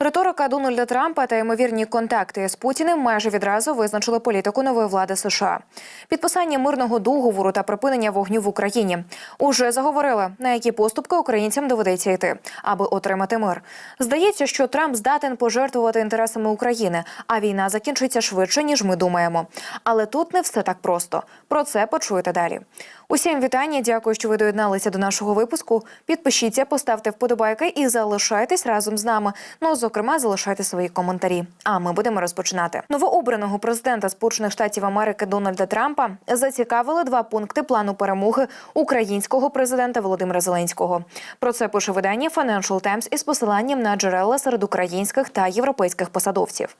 Риторика Дональда Трампа та ймовірні контакти з Путіним майже відразу визначили політику нової влади США. Підписання мирного договору та припинення вогню в Україні уже заговорили, на які поступки українцям доведеться йти, аби отримати мир. Здається, що Трамп здатен пожертвувати інтересами України, а війна закінчиться швидше ніж ми думаємо. Але тут не все так просто. Про це почуєте далі. Усім вітання. Дякую, що ви доєдналися до нашого випуску. Підпишіться, поставте вподобайки і залишайтесь разом з нами. Ну, зокрема, залишайте свої коментарі. А ми будемо розпочинати. Новообраного президента Сполучених Штатів Америки Дональда Трампа зацікавили два пункти плану перемоги українського президента Володимира Зеленського. Про це пише видання Financial Times із посиланням на джерела серед українських та європейських посадовців.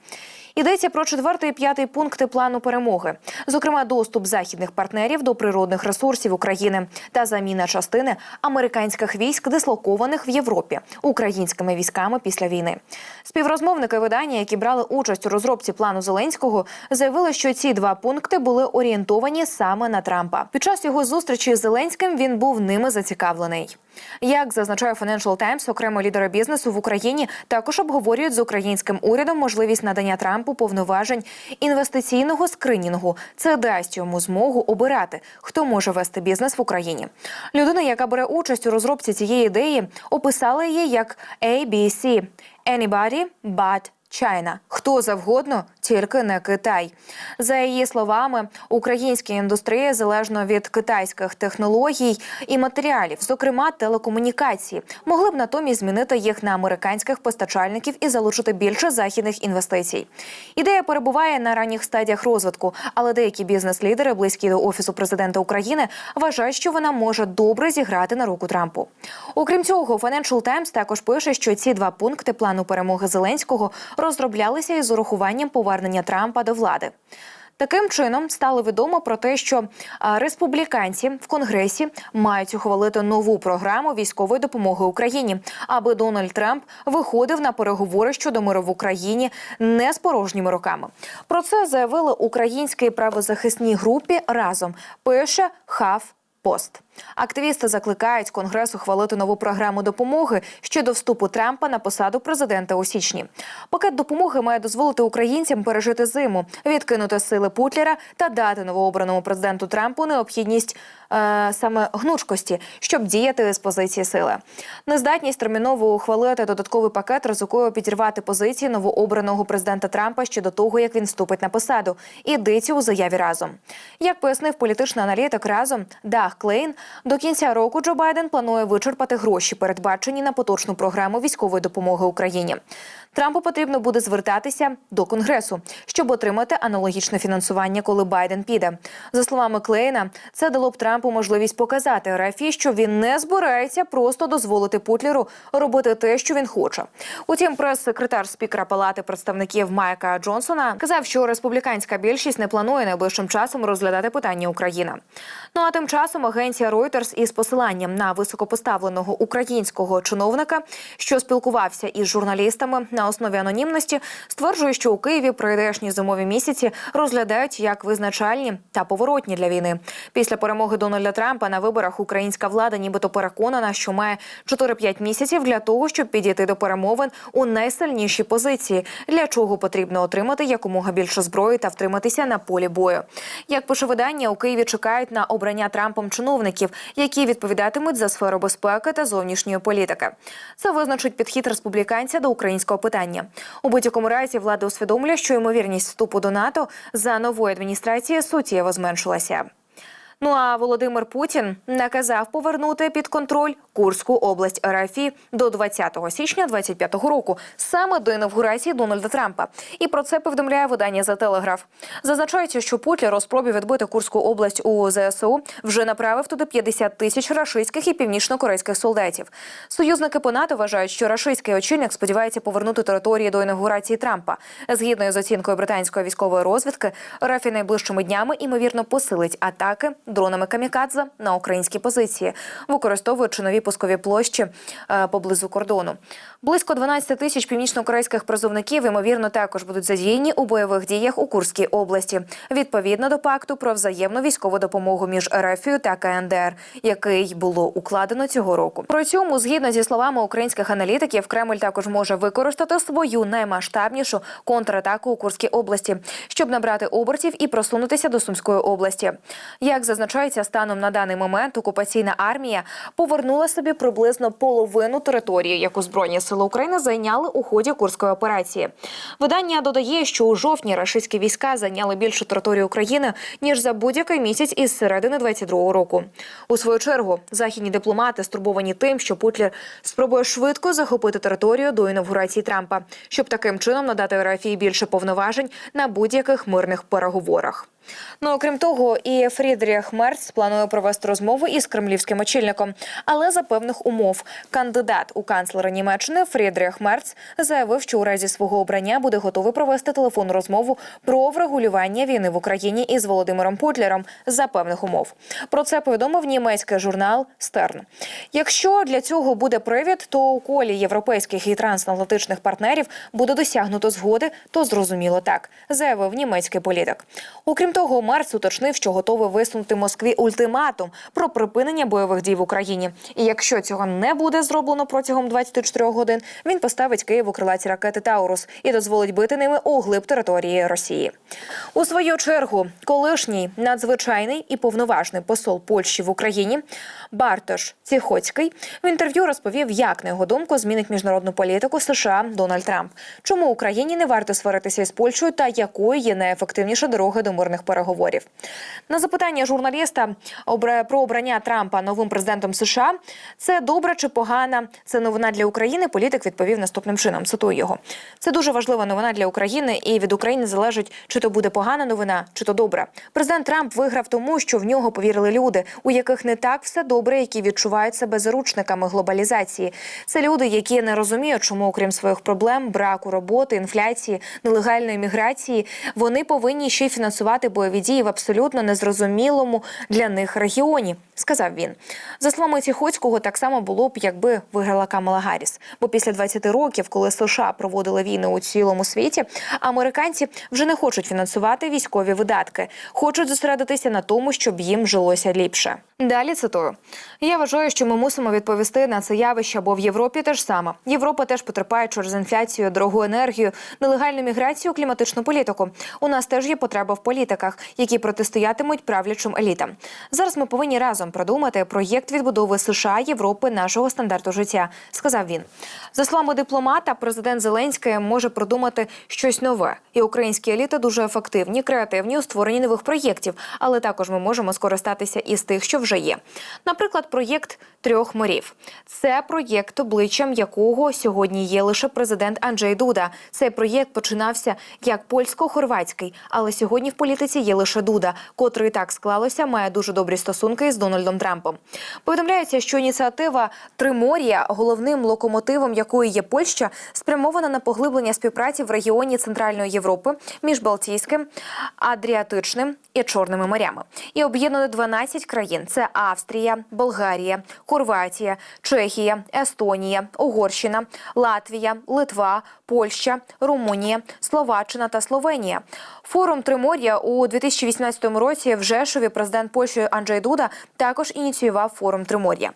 Йдеться про четвертий і п'ятий пункти плану перемоги, зокрема, доступ західних партнерів до природних ресурсів України та заміна частини американських військ, дислокованих в Європі українськими військами після війни. Співрозмовники видання, які брали участь у розробці плану Зеленського, заявили, що ці два пункти були орієнтовані саме на Трампа. Під час його зустрічі з Зеленським він був ними зацікавлений. Як зазначає Financial Times, окремо лідери бізнесу в Україні також обговорюють з українським урядом можливість надання Трампу повноважень інвестиційного скринінгу. Це дасть йому змогу обирати, хто може вести бізнес в Україні. Людина, яка бере участь у розробці цієї ідеї, описала її як ABC – «Anybody but China. Хто завгодно, тільки не Китай. За її словами, українська індустрія залежно від китайських технологій і матеріалів, зокрема телекомунікації, могли б натомість змінити їх на американських постачальників і залучити більше західних інвестицій. Ідея перебуває на ранніх стадіях розвитку, але деякі бізнес-лідери, близькі до офісу президента України, вважають, що вона може добре зіграти на руку Трампу. Окрім цього, Financial Times також пише, що ці два пункти плану перемоги Зеленського розроблялися із урахуванням повернення Трампа до влади. Таким чином стало відомо про те, що республіканці в конгресі мають ухвалити нову програму військової допомоги Україні, аби Дональд Трамп виходив на переговори щодо миру в Україні не з порожніми руками. Про це заявили українській правозахисній групі разом. Пише Хав Пост. Активісти закликають Конгрес ухвалити нову програму допомоги щодо вступу Трампа на посаду президента у січні. Пакет допомоги має дозволити українцям пережити зиму, відкинути сили Путлера та дати новообраному президенту Трампу необхідність е, саме гнучкості, щоб діяти з позиції сили. Нездатність терміново ухвалити додатковий пакет ризикує підірвати позиції новообраного президента Трампа щодо того, як він вступить на посаду. Ідеться у заяві разом. Як пояснив політичний аналітик разом Дах Клейн, до кінця року Джо Байден планує вичерпати гроші, передбачені на поточну програму військової допомоги Україні. Трампу потрібно буде звертатися до конгресу, щоб отримати аналогічне фінансування, коли Байден піде. За словами Клейна, це дало б Трампу можливість показати РФ, що він не збирається просто дозволити Путлеру робити те, що він хоче. Утім, прес-секретар спікера Палати представників Майка Джонсона казав, що республіканська більшість не планує найближчим часом розглядати питання України. Ну а тим часом агенція Reuters із посиланням на високопоставленого українського чиновника, що спілкувався із журналістами на основі анонімності, стверджує, що у Києві прийдешні зимові місяці розглядають як визначальні та поворотні для війни. Після перемоги Дональда Трампа на виборах українська влада, нібито переконана, що має 4-5 місяців для того, щоб підійти до перемовин у найсильніші позиції, для чого потрібно отримати якомога більше зброї та втриматися на полі бою. Як пише видання, у Києві чекають на обрання Трампом чиновників, які відповідатимуть за сферу безпеки та зовнішньої політики. Це визначить підхід республіканця до українського питання. У будь-якому разі влада усвідомлює, що ймовірність вступу до НАТО за нової адміністрації суттєво зменшилася. Ну а Володимир Путін наказав повернути під контроль Курську область РФ до 20 січня 25 року, саме до інавгурації Дональда Трампа. І про це повідомляє видання за телеграф. Зазначається, що Путлер у спробі відбити Курську область у ЗСУ вже направив туди 50 тисяч рашистських і північно-корейських солдатів. Союзники по НАТО вважають, що рашистський очільник сподівається повернути території до інаугурації Трампа. Згідно з оцінкою британської військової розвідки, РФ найближчими днями імовірно посилить атаки дронами камікадзе на українські позиції, використовуючи нові пускові площі е, поблизу кордону. Близько 12 тисяч північно-корейських призовників ймовірно також будуть задіяні у бойових діях у Курській області, відповідно до пакту про взаємну військову допомогу між РФ та КНДР, який було укладено цього року. При цьому, згідно зі словами українських аналітиків, Кремль також може використати свою наймасштабнішу контратаку у Курській області, щоб набрати обертів і просунутися до Сумської області. Як зазначається, станом на даний момент окупаційна армія повернула собі приблизно половину території, яку збройні сили України зайняли у ході курської операції. Видання додає, що у жовтні рашистські війська зайняли більшу територію України ніж за будь-який місяць із середини 22-го року. У свою чергу західні дипломати стурбовані тим, що Путлер спробує швидко захопити територію до інавгурації Трампа, щоб таким чином надати РФ більше повноважень на будь-яких мирних переговорах. Ну окрім того, і Фрідріх Мерц планує провести розмову із кремлівським очільником, але за певних умов. Кандидат у канцлера Німеччини Фрідріх Мерц заявив, що у разі свого обрання буде готовий провести телефонну розмову про врегулювання війни в Україні із Володимиром Путлером за певних умов. Про це повідомив німецький журнал Стерн. Якщо для цього буде привід, то у колі європейських і трансатлантичних партнерів буде досягнуто згоди, то зрозуміло так, заявив німецький політик. Окрім того, Марс уточнив, що готовий висунути Москві ультиматум про припинення бойових дій в Україні. І якщо цього не буде зроблено протягом 24 годин, він поставить Києву крилаті ракети Таурус і дозволить бити ними у глиб території Росії. У свою чергу, колишній надзвичайний і повноважний посол Польщі в Україні Бартош Ціхоцький в інтерв'ю розповів, як на його думку змінить міжнародну політику США Дональд Трамп. Чому Україні не варто сваритися із Польщею та якою є найефективніша дорога до мирних переговорів? На запитання журналіста про обрання Трампа новим президентом США це добре чи погана? Це новина для України. Політик відповів наступним чином. Цитую його. Це дуже важлива новина для України, і від України залежить, чи то буде погана новина, чи то добра. Президент Трамп виграв тому, що в нього повірили люди, у яких не так все добре, які відчувають себе заручниками глобалізації. Це люди, які не розуміють, чому, окрім своїх проблем, браку роботи, інфляції, нелегальної міграції, вони повинні ще й фінансувати бойові дії в абсолютно незрозумілому для них регіоні. Сказав він за словами Ціхоцького, так само було б, якби виграла Камала Гарріс. Бо після 20 років, коли США проводили війни у цілому світі, американці вже не хочуть фінансувати військові видатки, хочуть зосередитися на тому, щоб їм жилося ліпше. Далі цитую: я вважаю, що ми мусимо відповісти на це явище, бо в Європі теж саме. Європа теж потерпає через інфляцію, дорогу енергію, нелегальну міграцію, кліматичну політику. У нас теж є потреба в політиках, які протистоятимуть правлячим елітам. Зараз ми повинні разом продумати проєкт відбудови США Європи нашого стандарту життя, сказав він. За словами дипломата, президент Зеленський може продумати щось нове, і українські еліти дуже ефективні, креативні у створенні нових проєктів, але також ми можемо скористатися із тих, що вже є. Наприклад, проєкт трьох морів. Це проєкт, обличчям якого сьогодні є лише президент Анджей Дуда. Цей проєкт починався як польсько-хорватський, але сьогодні в політиці є лише Дуда, котрий так склалося, має дуже добрі стосунки з Дональдом Трампом. Повідомляється, що ініціатива Триморія, головним локомотивом якої є Польща, спрямована на поглиблення співпраці в регіоні Центральної Європи між Балтійським, Адріатичним і Чорними морями. І об'єднано 12 країн: це Австрія, Болгарія, Хорватія, Чехія, Естонія, Угорщина, Латвія, Литва, Польща, Румунія, Словаччина та Словенія. Форум Тримор'я у 2018 році в Жешові президент Польщі Анджей Дуда також ініціював форум Тримор'я.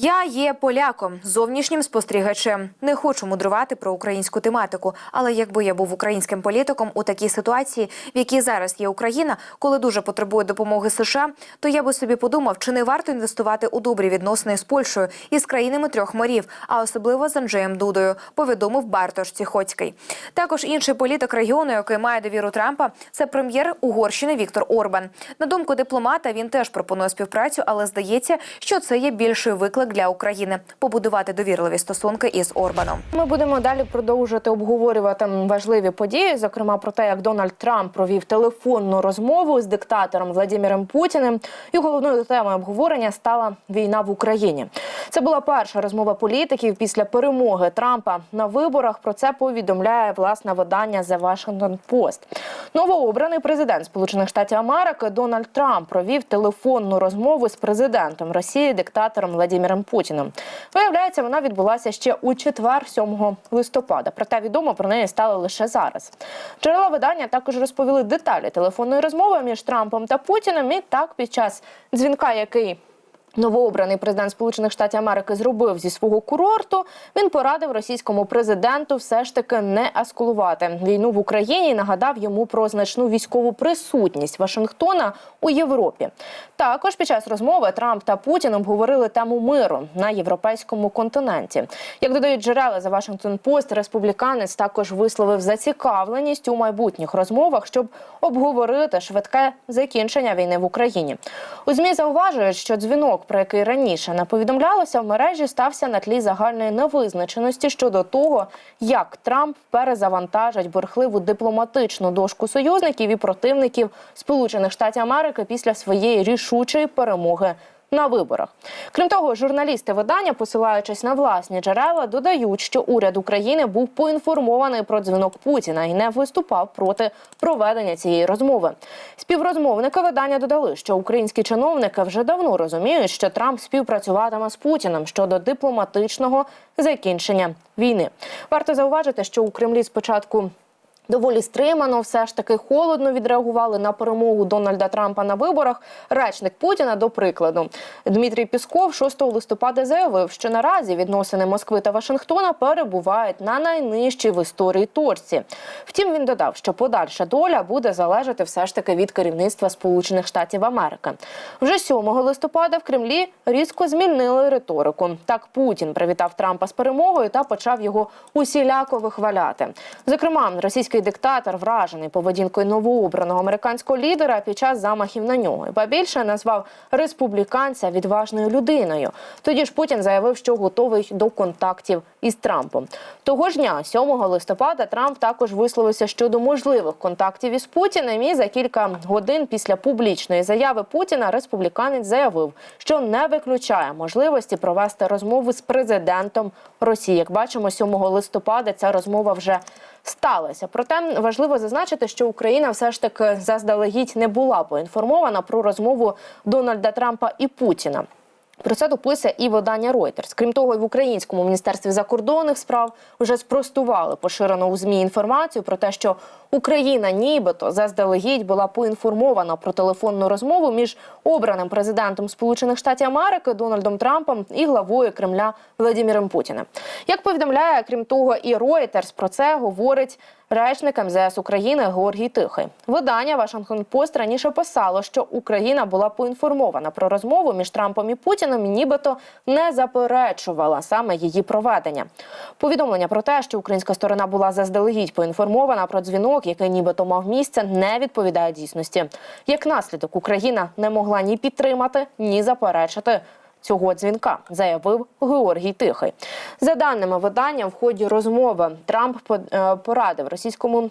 Я є поляком, зовнішнім спостерігачем. Не хочу мудрувати про українську тематику. Але якби я був українським політиком у такій ситуації, в якій зараз є Україна, коли дуже потребує допомоги США, то я би собі подумав, чи не варто інвестувати у добрі відносини з Польщею і з країнами трьох морів, а особливо з Анджеєм Дудою, повідомив Бартош Ціхоцький. Також інший політик регіону, який має довіру Трампа, це прем'єр Угорщини Віктор Орбан. На думку дипломата, він теж пропонує співпрацю, але здається, що це є більший виклик виклик для України побудувати довірливі стосунки із Орбаном. Ми будемо далі продовжувати обговорювати важливі події, зокрема про те, як Дональд Трамп провів телефонну розмову з диктатором Владимиром Путіним. І головною темою обговорення стала війна в Україні. Це була перша розмова політиків після перемоги Трампа на виборах. Про це повідомляє власне видання The Washington Post. Новообраний президент Сполучених Штатів Америки Дональд Трамп провів телефонну розмову з президентом Росії, диктатором Владимиром Путіним. Виявляється, вона відбулася ще у четвер, 7 листопада. Проте відомо про неї стало лише зараз. Джерела видання також розповіли деталі телефонної розмови між Трампом та Путіним. І так під час дзвінка, який Новообраний президент Сполучених Штатів Америки зробив зі свого курорту. Він порадив російському президенту все ж таки не ескалувати війну в Україні. і Нагадав йому про значну військову присутність Вашингтона у Європі. Також під час розмови Трамп та Путін обговорили тему миру на європейському континенті. Як додають джерела за Вашингтон Пост, республіканець також висловив зацікавленість у майбутніх розмовах, щоб обговорити швидке закінчення війни в Україні. У змі зауважують, що дзвінок, про який раніше не повідомлялося, в мережі стався на тлі загальної невизначеності щодо того, як Трамп перезавантажить бурхливу дипломатичну дошку союзників і противників Сполучених Штатів Америки після своєї рішучої перемоги. На виборах, крім того, журналісти видання, посилаючись на власні джерела, додають, що уряд України був поінформований про дзвінок Путіна і не виступав проти проведення цієї розмови. Співрозмовники видання додали, що українські чиновники вже давно розуміють, що Трамп співпрацюватиме з Путіним щодо дипломатичного закінчення війни. Варто зауважити, що у Кремлі спочатку. Доволі стримано, все ж таки холодно відреагували на перемогу Дональда Трампа на виборах. Речник Путіна, до прикладу, Дмитрій Пісков 6 листопада заявив, що наразі відносини Москви та Вашингтона перебувають на найнижчій в історії точці. Втім, він додав, що подальша доля буде залежати все ж таки від керівництва Сполучених Штатів Америки. Вже 7 листопада в Кремлі різко змінили риторику. Так Путін привітав Трампа з перемогою та почав його усіляко вихваляти. Зокрема, російський диктатор вражений поведінкою новообраного американського лідера під час замахів на нього. Ба більше назвав республіканця відважною людиною. Тоді ж Путін заявив, що готовий до контактів із Трампом. Того ж дня, 7 листопада, Трамп також висловився щодо можливих контактів із Путіним. І за кілька годин після публічної заяви Путіна республіканець заявив, що не виключає можливості провести розмову з президентом Росії. Як бачимо, 7 листопада ця розмова вже сталася. Проте важливо зазначити, що Україна все ж таки заздалегідь не була поінформована про розмову Дональда Трампа і Путіна. Про це дописує і видання Reuters. Крім того, і в українському міністерстві закордонних справ вже спростували поширену у змі інформацію про те, що Україна, нібито заздалегідь була поінформована про телефонну розмову між обраним президентом Сполучених Штатів Америки Дональдом Трампом і главою Кремля Владимиром Путіним. Як повідомляє, крім того, і Reuters про це говорить речник МЗС України Георгій Тихий. Видання Вашингтон Пост раніше писало, що Україна була поінформована про розмову між Трампом і Путіним, нібито не заперечувала саме її проведення. Повідомлення про те, що українська сторона була заздалегідь поінформована про дзвінок, який нібито мав місце, не відповідає дійсності. Як наслідок, Україна не могла ні підтримати, ні заперечити. Цього дзвінка заявив Георгій Тихий. За даними видання, в ході розмови Трамп е, порадив російському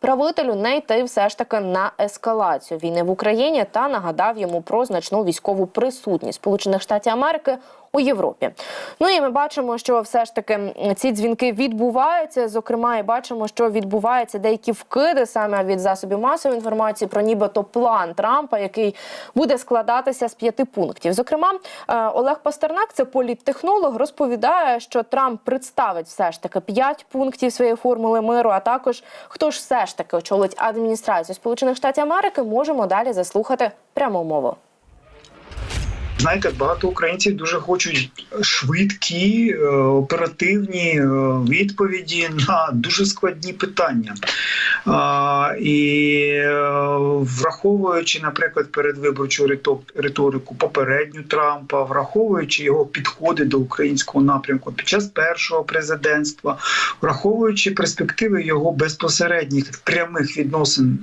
правителю не йти все ж таки на ескалацію війни в Україні та нагадав йому про значну військову присутність Сполучених Штатів Америки у Європі. Ну і ми бачимо, що все ж таки ці дзвінки відбуваються. Зокрема, і бачимо, що відбуваються деякі вкиди саме від засобів масової інформації про нібито план Трампа, який буде складатися з п'яти пунктів. Зокрема, е, Олег Пастернак, це політтехнолог, розповідає, що Трамп представить все ж таки п'ять пунктів своєї формули миру. А також хто ж все ж таки очолить адміністрацію Сполучених Штатів Америки, можемо далі заслухати пряму мову. Знаєте, багато українців дуже хочуть швидкі, е, оперативні е, відповіді на дуже складні питання. І е, враховуючи, наприклад, передвиборчу риторику попередню Трампа, враховуючи його підходи до українського напрямку під час першого президентства, враховуючи перспективи його безпосередніх прямих відносин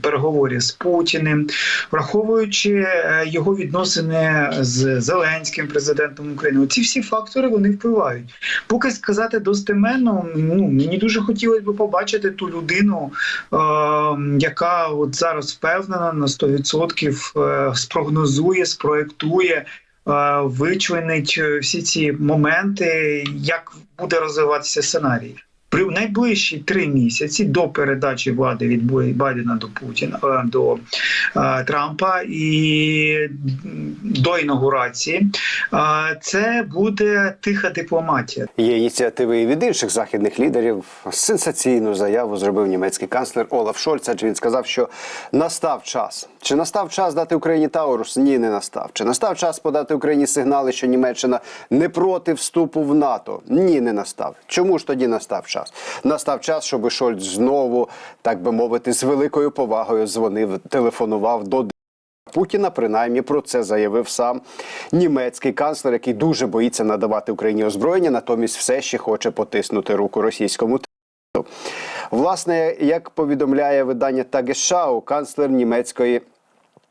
переговорів з Путіним, враховуючи його відносини відносини з Зеленським президентом України. Ці всі фактори вони впливають. Поки сказати достеменно, ну мені дуже хотілося б побачити ту людину, е, яка от зараз впевнена на 100% е, спрогнозує, спроектує. е, Вичленить е, всі ці моменти, як буде розвиватися сценарій. При найближчі три місяці до передачі влади від Байдена до Путіна е, до е, Трампа і до інаугурації, е, це буде тиха дипломатія. Є ініціативи і від інших західних лідерів. Сенсаційну заяву зробив німецький канцлер Олаф Шольц. Адже він сказав, що настав час. Чи настав час дати Україні Таурус? Ні, не настав. Чи настав час подати Україні сигнали, що Німеччина не проти вступу в НАТО? Ні, не настав. Чому ж тоді настав час? Настав час, щоб Шольц знову, так би мовити, з великою повагою дзвонив, телефонував до Путіна. Принаймні про це заявив сам німецький канцлер, який дуже боїться надавати Україні озброєння, натомість все ще хоче потиснути руку російському терору. Власне, як повідомляє видання Тагешау, канцлер німецької.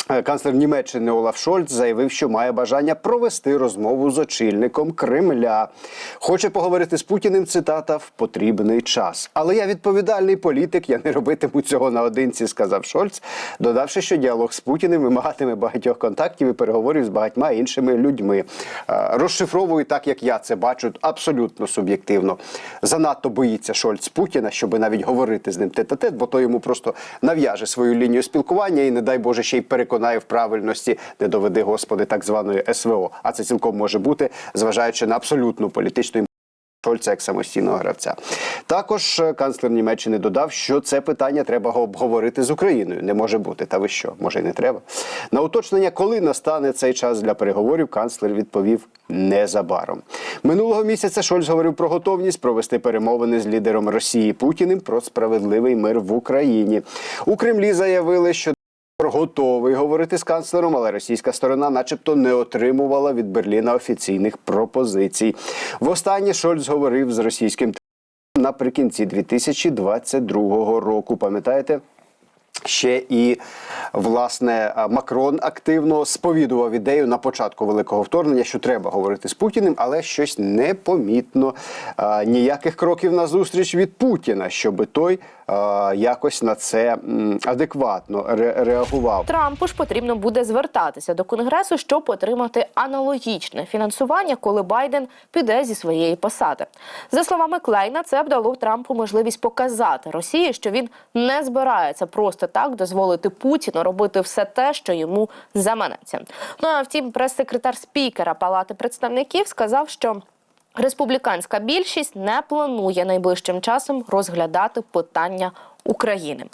Е, Канцлер Німеччини Олаф Шольц заявив, що має бажання провести розмову з очільником Кремля. Хоче поговорити з Путіним. Цитата в потрібний час. Але я відповідальний політик. Я не робитиму цього наодинці, сказав Шольц, додавши, що діалог з Путіним вимагатиме багатьох контактів і переговорів з багатьма іншими людьми. Е, Розшифровую так, як я це бачу, абсолютно суб'єктивно. Занадто боїться Шольц Путіна, щоб навіть говорити з ним тет-а-тет, бо то йому просто нав'яже свою лінію спілкування і, не дай Боже, ще й переконає в правильності, не доведи Господи, так званої СВО. А це цілком може бути, зважаючи на абсолютну політичну Шольца як самостійного гравця. Також е, канцлер Німеччини додав, що це питання треба обговорити з Україною. Не може бути. Та ви що? Може, й не треба. На уточнення, коли настане цей час для переговорів, канцлер відповів незабаром. Минулого місяця Шольц говорив про готовність провести перемовини з лідером Росії Путіним про справедливий мир в Україні. У Кремлі заявили, що Готовий говорити з канцлером, але російська сторона, начебто, не отримувала від Берліна офіційних пропозицій. Востаннє Шольц говорив з російським наприкінці 2022 року. Пам'ятаєте? Ще і власне Макрон активно сповідував ідею на початку великого вторгнення, що треба говорити з Путіним, але щось непомітно ніяких кроків назустріч від Путіна, щоб той якось на це адекватно реагував. Трампу ж потрібно буде звертатися до конгресу, щоб отримати аналогічне фінансування, коли Байден піде зі своєї посади. За словами Клейна, це б дало Трампу можливість показати Росії, що він не збирається просто так дозволити Путіну робити все те, що йому заманеться. Ну а втім, прес-секретар спікера Палати представників сказав, що. Республіканська більшість не планує найближчим часом розглядати питання України.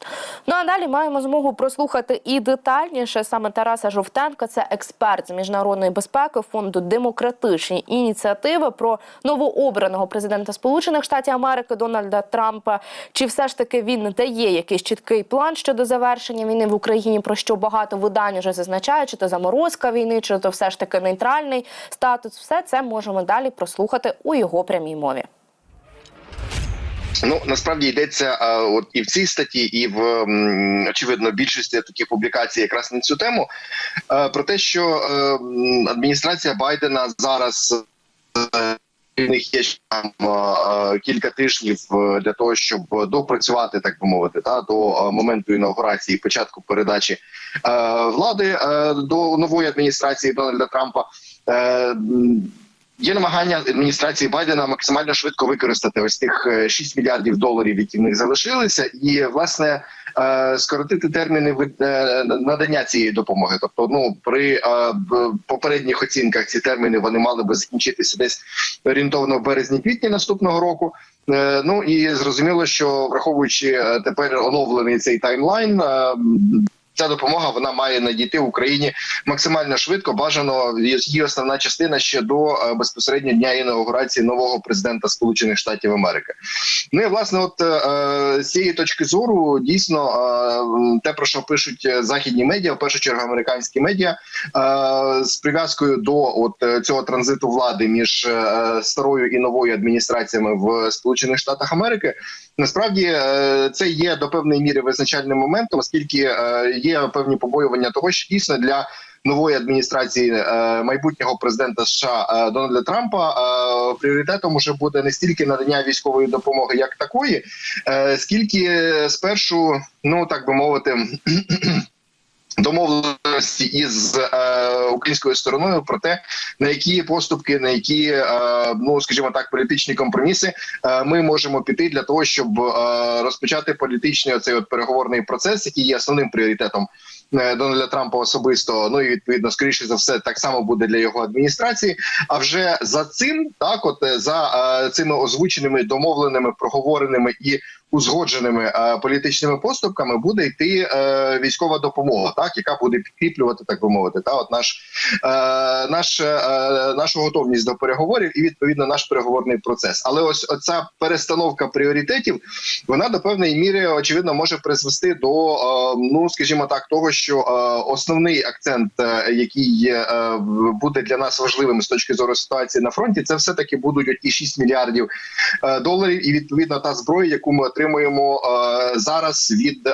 Ну а далі маємо змогу прослухати і детальніше саме Тараса Жовтенка, це експерт з міжнародної безпеки фонду демократичні ініціативи про новообраного президента Сполучених Штатів Америки Дональда Трампа. Чи все ж таки він дає якийсь чіткий план щодо завершення війни в Україні, про що багато видань вже зазначають, чи то заморозка війни, чи то все ж таки нейтральний статус. Все це можемо далі прослухати у його прямій мові. Ну насправді йдеться а, от і в цій статті, і в очевидно більшості таких публікацій якраз на цю тему е, про те, що е, м, адміністрація Байдена зараз. е, в них є там е, кілька тижнів е, для того, щоб допрацювати, так би мовити, та до е, моменту інаугурації, початку передачі е, влади е, до нової адміністрації Дональда Трампа. Е, Є намагання адміністрації Байдена максимально швидко використати ось тих е, 6 мільярдів доларів, які в них залишилися, і власне е, скоротити терміни е, надання цієї допомоги. Тобто, ну при е, попередніх оцінках ці терміни вони мали би закінчитися десь орієнтовно в березні-квітні наступного року. Е, Ну і зрозуміло, що враховуючи е, тепер оновлений цей таймлайн. Е, Ця допомога вона має надійти в Україні максимально швидко. Бажано її основна частина ще до е, безпосередньо дня інаугурації нового президента Сполучених Штатів Америки. Ну і власне, от е, з цієї точки зору, дійсно, е, те про що пишуть е, західні медіа, в першу чергу американські медіа, е, з прив'язкою до от е, цього транзиту влади між е, старою і новою адміністраціями в Сполучених Штатах Америки. Насправді е, це є до певної міри визначальним моментом, оскільки е, є певні побоювання того, що дійсно для нової адміністрації е, майбутнього президента США е, Дональда Трампа е, пріоритетом уже буде не стільки надання військової допомоги як такої, скільки спершу, ну так би мовити. Домовленості із е, українською стороною про те, на які поступки, на які е, ну скажімо так, політичні компроміси е, ми можемо піти для того, щоб е, розпочати політичний оцей от переговорний процес, який є основним пріоритетом Дональда Трампа особисто. Ну і відповідно, скоріше за все, так само буде для його адміністрації. А вже за цим, так, от е, за е, цими озвученими, домовленими, проговореними і узгодженими е, політичними поступками буде йти е, військова допомога, так яка буде підкріплювати, так би мовити, та от наш е, наш е, нашу готовність до переговорів і відповідно наш переговорний процес. Але ось оця перестановка пріоритетів, вона до певної міри очевидно може призвести до е, ну скажімо так, того, що е, основний акцент, е, який е, буде для нас важливим з точки зору ситуації на фронті, це все таки будуть оті 6 мільярдів доларів, і відповідно та зброя, яку ми отримуємо зараз від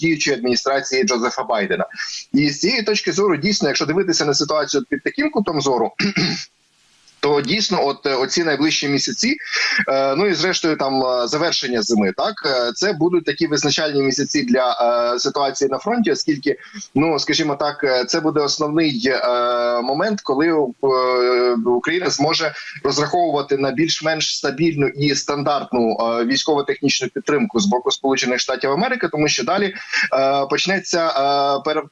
діючої адміністрації Джозефа Байдена. І з цієї точки зору, дійсно, якщо дивитися на ситуацію під таким кутом зору. То дійсно, от е, оці найближчі місяці, е, ну і зрештою, там е, завершення зими, так? Це будуть такі визначальні місяці для ситуації на фронті, оскільки, ну скажімо так, це буде основний момент, коли Україна зможе розраховувати на більш-менш стабільну і стандартну військово-технічну підтримку з боку Сполучених Штатів Америки, тому що далі почнеться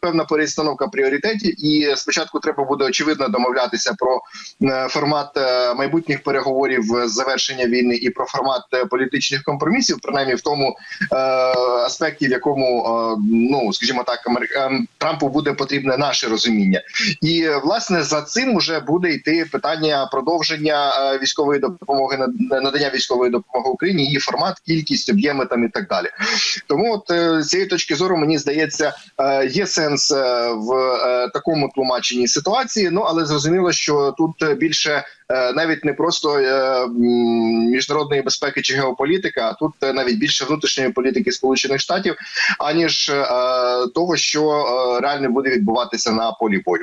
певна перестановка пріоритетів, і спочатку треба буде очевидно домовлятися про е, формат е, майбутніх переговорів з завершення війни і про формат е, політичних компромісів, принаймні в тому е, аспекті, в якому е, ну скажімо так, Трампу буде потрібне наше розуміння, і е, власне за цим вже буде йти питання продовження е, військової допомоги на- надання військової допомоги Україні, її формат, кількість, об'єми там і так далі. Тому, от е, з цієї точки зору, мені здається, е, є сенс е, в е, такому тлумаченні ситуації. Ну але зрозуміло, що тут е, більше е, навіть не просто е, міжнародної безпеки чи геополітика, а тут е, навіть більше внутрішньої політики Сполучених Штатів, аніж е, того, що е, реально буде відбуватися на полі бою.